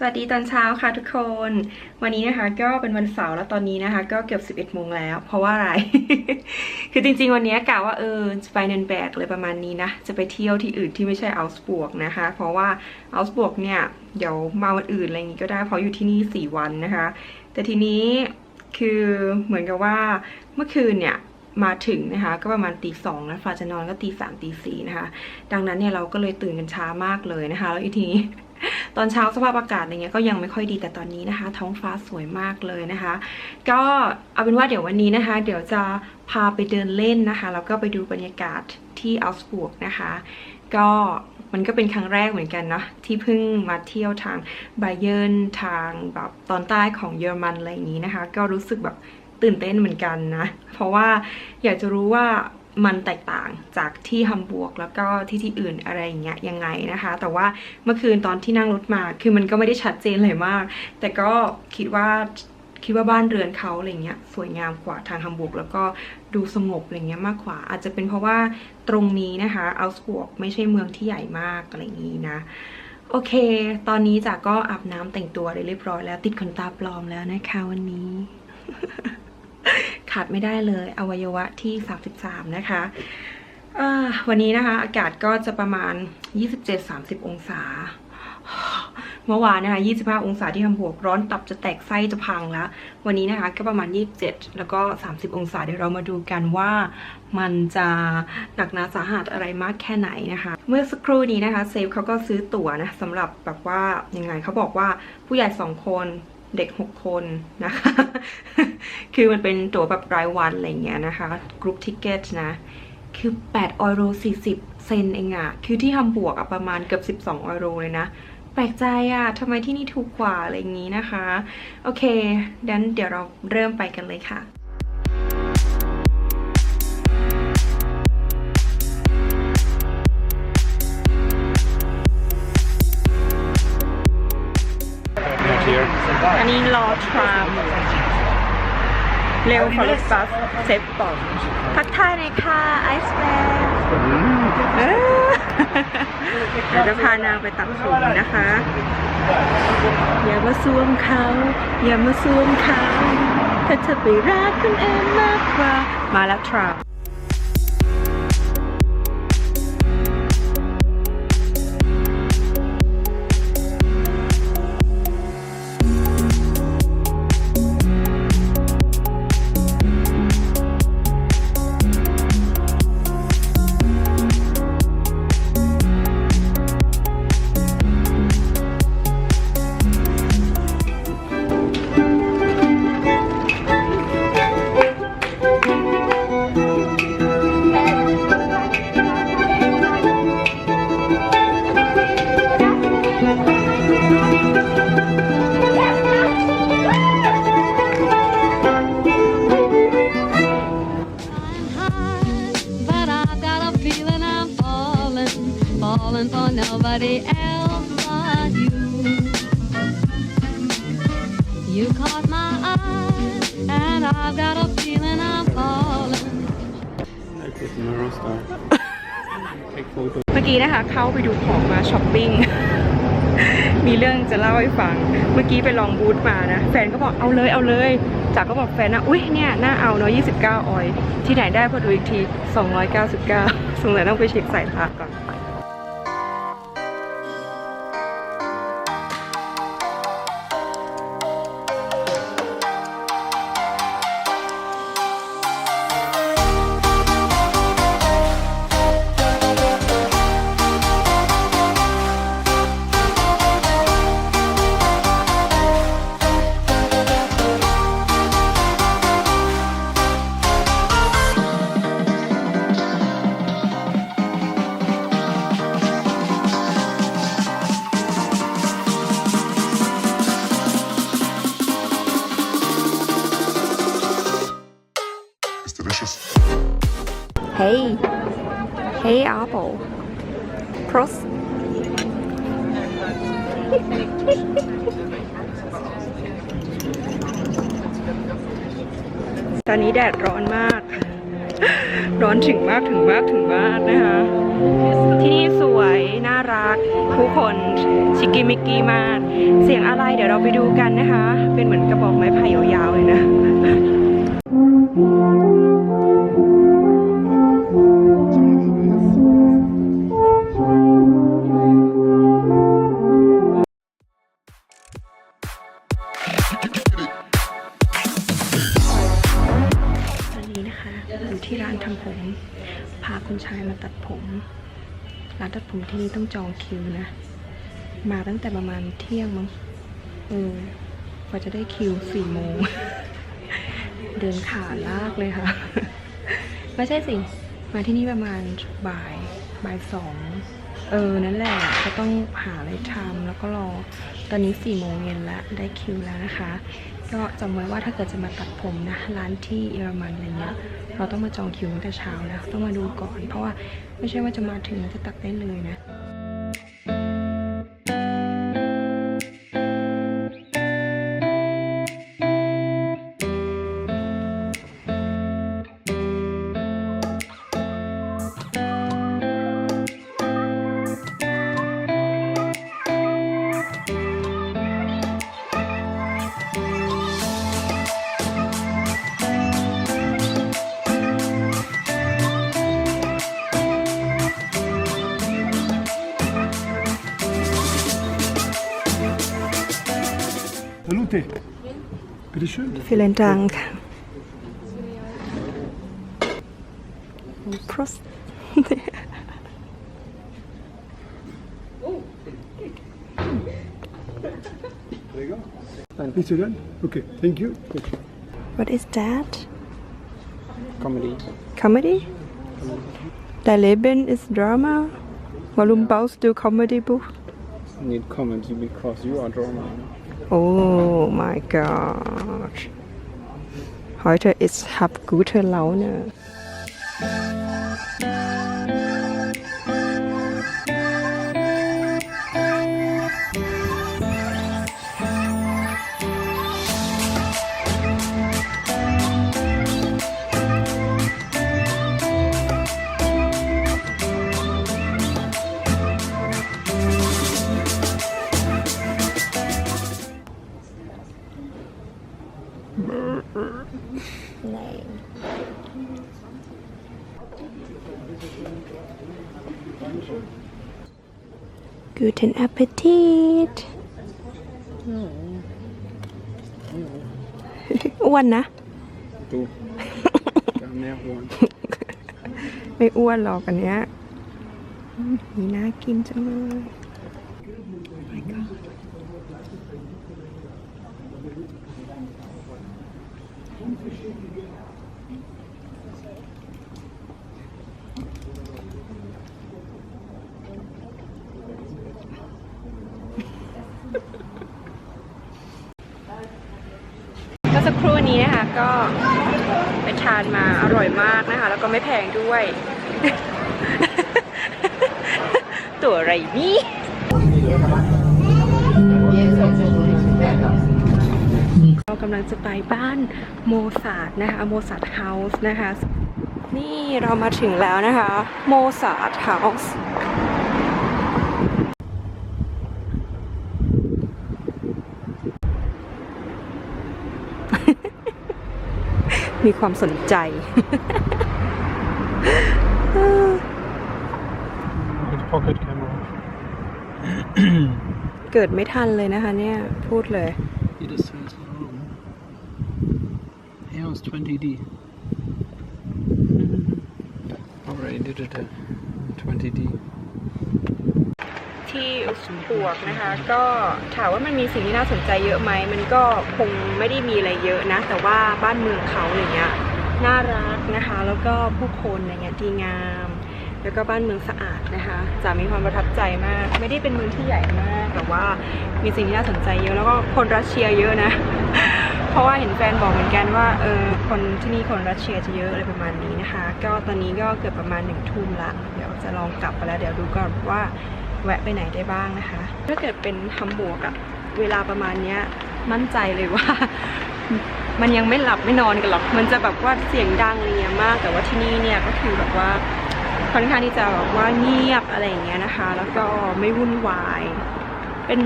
สวัสดีตอนเช้าค่ะทุกคน วันนี้นะคะก็เป็นวันเสาร์แล้วตอนนี้นะคะ ก็เกือบ 11โมงแล้ว เพราะว่าอะไร คือจริงๆ วันนี้กะว่าเออจะไปเนนแบกเลยประมาณนี้นะ จะไปเที่ยวที่อื่นที่ไม่ใช่อัลส์บวกนะคะ เพราะว่าอัลส์บวกเนี่ย เดี๋ยวมาวันอื่นอะไรอย่างงี้ก็ได้เพราะอยู่ที่นี่ 4 วันนะคะ แต่ทีนี้คือเหมือนกับว่าเมื่อคืนเนี่ยมาถึงนะคะก็ประมาณตีสองแล้วฟ้าจะนอนก็ตีสามตีสี่นะคะ ดังนั้นเนี่ยเราก็เลยตื่นกันช้ามากเลยนะคะ แล้วอีกทีนี้ ตอนเช้าสภาพอากาศอะไรเงี้ยก็ยังไม่ค่อยดีแต่ตอนนี้นะคะ ท้องฟ้าสวยมากเลยนะคะ ก็เอาเป็นว่าเดี๋ยววันนี้นะคะ เดี๋ยวจะพาไปเดินเล่นนะคะแล้วก็ไปดูบรรยากาศที่อัลสบวกนะคะ ก็มันก็เป็นครั้งแรกเหมือนกันเนาะที่เพิ่งมาเที่ยวทางไบเยร์นทางแบบตอนใต้ของเยอรมันอะไรอย่างนี้นะคะ ก็รู้สึกแบบตื่นเต้นเหมือนกันนะ เพราะว่าอยากจะรู้ว่า มันแตกต่างจากที่ฮัมบู๊กแล้วก็ที่ที่อื่นอะไรอย่างเงี้ยยังไงนะคะ แต่ว่าเมื่อคืนตอนที่นั่งรถมา คือมันก็ไม่ได้ชัดเจนเลยมาก แต่ก็คิดว่าคิดว่าบ้านเรือนเขาอะไรเงี้ยสวยงามกว่าทางฮัมบูร์กแล้วก็ดูสงบอะไรเงี้ยมากกว่า อาจจะเป็นเพราะว่าตรงนี้นะคะอัลสบวกไม่ใช่เมืองที่ใหญ่มากอะไรอย่างนี้นะ โอเค ตอนนี้จ๋าก็อาบน้ำแต่งตัวได้เรียบร้อยแล้ว ติดขนตาปลอมแล้วนะคะวันนี้ ขาดไม่ได้เลย อวัยวะที่ 33 นะคะวันนี้นะคะ อากาศก็จะประมาณ 27-30 องศา เมื่อวานนะคะ 25 องศาที่ฮัมบวกร้อนตับจะแตกไส้จะพังแล้ว วันนี้นะคะ ก็ประมาณ 27 แล้วก็ 30 องศาเดี๋ยวเรามาดูกันว่ามันจะหนักหนาสาหัสอะไรมากแค่ไหนนะคะ เมื่อสักครู่นี้นะคะเซฟเขาก็ซื้อตั๋วนะสำหรับแบบว่ายังไงเขาบอกว่าผู้ใหญ่ 2 คน เด็ก 6 คนนะคะ คือมันเป็นตั๋วแบบรายวันอะไรเงี้ยนะคะ กรุ๊ปทิเกตนะ คือ8ออโร40 เซนเองอะคือที่ทำบวกอะประมาณเกือบ12ออโรเลยนะ แปลกใจอะทำไมที่นี่ถูกกว่าอะไรอย่างนี้นะคะ โอเคดังนั้นเดี๋ยวเราเริ่มไปกันเลยค่ะ อันนี้รอทรามเร็วขอรถบัสเซฟบอกทักทายหน่อยค่ะไอซ์แมนเออเดี๋ยวจะพานางไปตัดผมนะคะ อย่ามาซวมเขา อย่ามาซวมเขา ถ้าเธอไปรักคนอื่นมากกว่า มาแล้วทราม You caught my eye, and I've got a feeling I'm falling. I put tomorrow star. Take photo. เมื่อกี้นะคะเข้าไปดูของมาช้อปปิ้ง มีเรื่องจะเล่าให้ฟัง เมื่อกี้ไปลองบูธมานะ แฟนก็บอกเอาเลยเอาเลย จากก็บอกแฟนนะ อุ้ยเนี่ยน่าเอาเนาะ29 ออย ที่ไหนได้พอดูอีกที 299 สงสัยต้องไปเช็คสายพานก่อน Hey Apple Prost ตอนนี้แดดร้อนมาก ร้อนถึงมากถึงมากถึงมากนะคะ ที่นี่สวย น่ารัก ผู้คนชิกิมิกกี้มาก เสียงอะไรเดี๋ยวเราไปดูกันนะคะ เป็นเหมือน ร้านตัดผมที่นี่ต้องจองคิวนะ มาตั้งแต่ประมาณเที่ยงมั้งเออกว่าจะได้คิวสี่โมง เดินขาลากเลยค่ะ ไม่ใช่สิ มาที่นี่ประมาณบ่ายบ่ายสองเออ นั่นแหละ ก็ต้องหาอะไรทำแล้วก็รอ ตอนนี้สี่โมงเย็นแล้วได้คิวแล้วนะคะ ก็จำไว้ว่าถ้าเกิดจะมาตัดผมนะร้านที่เยอรมันอะไรเงี้ยเราต้องมาจองคิวตั้งแต่เช้านะต้องมาดูก่อน เพราะว่าไม่ใช่ว่าจะมาถึงแล้วจะตัดได้เลยนะ Bitteschön. Vielen Dank. Prost. Bitte dann? Okay, thank you. What is that? Comedy. Comedy? Dein Leben ist Drama? Warum baust du Comedy-Buch? Need comedy because you are drama. Oh my God. Heute ist hab gute Laune. Guten Appetit อ้วนนะ Du. Gar mehr holen. ไม่อ้วนหรอกอันเนี้ยอืมนี่น่ากินจังเลย สักครู่นี้นะคะก็ไปทานมาอร่อยมากนะคะ แล้วก็ไม่แพงด้วย ตัวอะไรนี่เรากำลังจะไปบ้านโมซาร์ทนะคะโมซาร์ทเฮาส์นะคะ นี่เรามาถึงแล้วนะคะ โมซาร์ทเฮาส์ มีความสนใจ With pocket camera. เกิดไม่ทันเลยนะคะเนี่ย พูดเลย Jedes Feld Raum. Ja, ist 20D. Already did it. uh, 20D. ที่อุพวกนะคะ ก็ถามว่ามันมีสิ่งที่น่าสนใจเยอะไหมมันก็คงไม่ได้มีอะไรเยอะนะ แต่ว่าบ้านเมืองเขาอะไรเงี้ยน่ารักนะคะ แล้วก็ผู้คนอะไรเงี้ยดีงาม แล้วก็บ้านเมืองสะอาดนะคะจะมีความประทับใจมาก ไม่ได้เป็นเมืองที่ใหญ่มาก แต่ว่ามีสิ่งที่น่าสนใจเยอะแล้วก็คนรัสเซียเยอะนะ เพราะว่าเห็นแฟนบอกเหมือนกันว่าเออคนที่นี่คนรัสเซียจะเยอะอะไรประมาณนี้นะคะ ก็ตอนนี้ก็เกือบประมาณหนึ่งทุ่มละ เดี๋ยวจะลองกลับไปแล้วเดี๋ยวดูก่อนว่า แวะไปไหนได้บ้างนะคะ ถ้าเกิดเป็นฮัมบูร์กอะเวลาประมาณเนี้ยมั่นใจเลยว่า มันยังไม่หลับไม่นอนกันหรอก มันจะแบบว่าเสียงดังอะไรเงี้ยมาก แต่ว่าที่นี่เนี่ยก็คือแบบว่าค่อนข้างที่จะแบบว่าเงียบอะไรอย่างเงี้ยนะคะ แล้วก็ไม่วุ่นวาย เป็น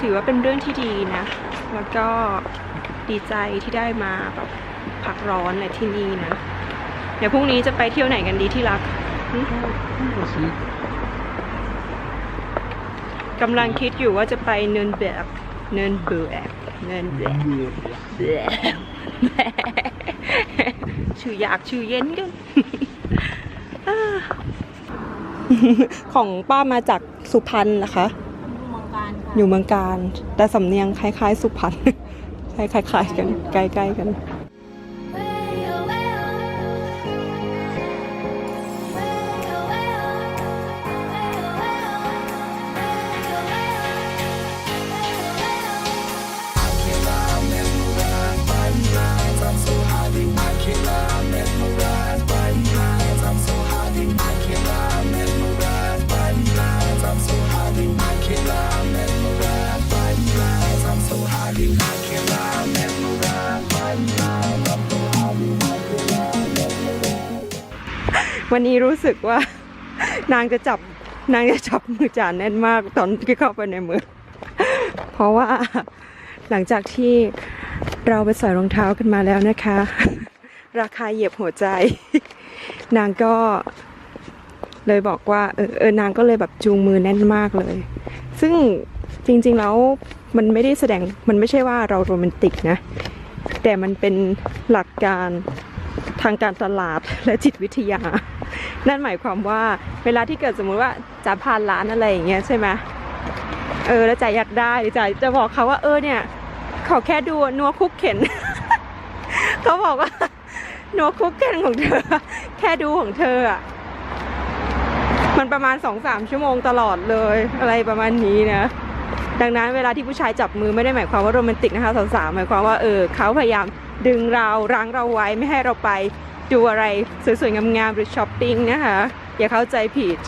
ถือว่าเป็นเรื่องที่ดีนะ แล้วก็ดีใจที่ได้มาแบบพักร้อนในที่นี่นะ เดี๋ยวพรุ่งนี้จะไปเที่ยวไหนกันดีที่รักหึ Voici. กำลังคิดอยู่ว่าจะไปเนินแบบเนินเบือกเนินแบบแบะแบะชื่ออยากชื่อเย็นกันอ่าของป้ามาจากสุพรรณนะคะ อยู่เมืองการ แต่สำเนียงคล้าย ๆ สุพรรณคล้ายๆกันใกล้ๆกัน วันนี้รู้สึกว่า นางจะจับนางจะจับมือจานแน่นมากตอนที่เข้าไปในมือ เพราะว่าหลังจากที่เราไปใส่รองเท้ากันมาแล้วนะคะ ราคาเหยียบหัวใจ นางก็เลยบอกว่าเออเออนางก็เลยแบบจูงมือแน่นมากเลย ซึ่งจริงๆแล้วมันไม่ได้แสดงมันไม่ใช่ว่าเราโรแมนติกนะ แต่มันเป็นหลักการทางการตลาดและจิตวิทยา นั่นหมายความว่าเวลาที่เกิดสมมุติว่าจะผ่านร้านอะไรอย่างเงี้ยใช่ไหมเออแล้วจ่าอยากได้หรือจ่าจะบอกเขาว่าเออเนี่ยขอแค่ดูนัวคุกเข็น เขาบอกว่านัวคุกเข็นของเธอ แค่ดูของเธออะมันประมาณสองสามชั่วโมงตลอดเลยอะไรประมาณนี้นะดังนั้นเวลาที่ผู้ชายจับมือไม่ได้หมายความว่าโรแมนติกนะคะสาวๆหมายความว่าเออเขาพยายามดึงเรารั้งเราไว้ไม่ให้เราไป ดูอะไรสวยๆงามๆหรือช้อปปิ้งนะคะ อย่าเข้าใจผิด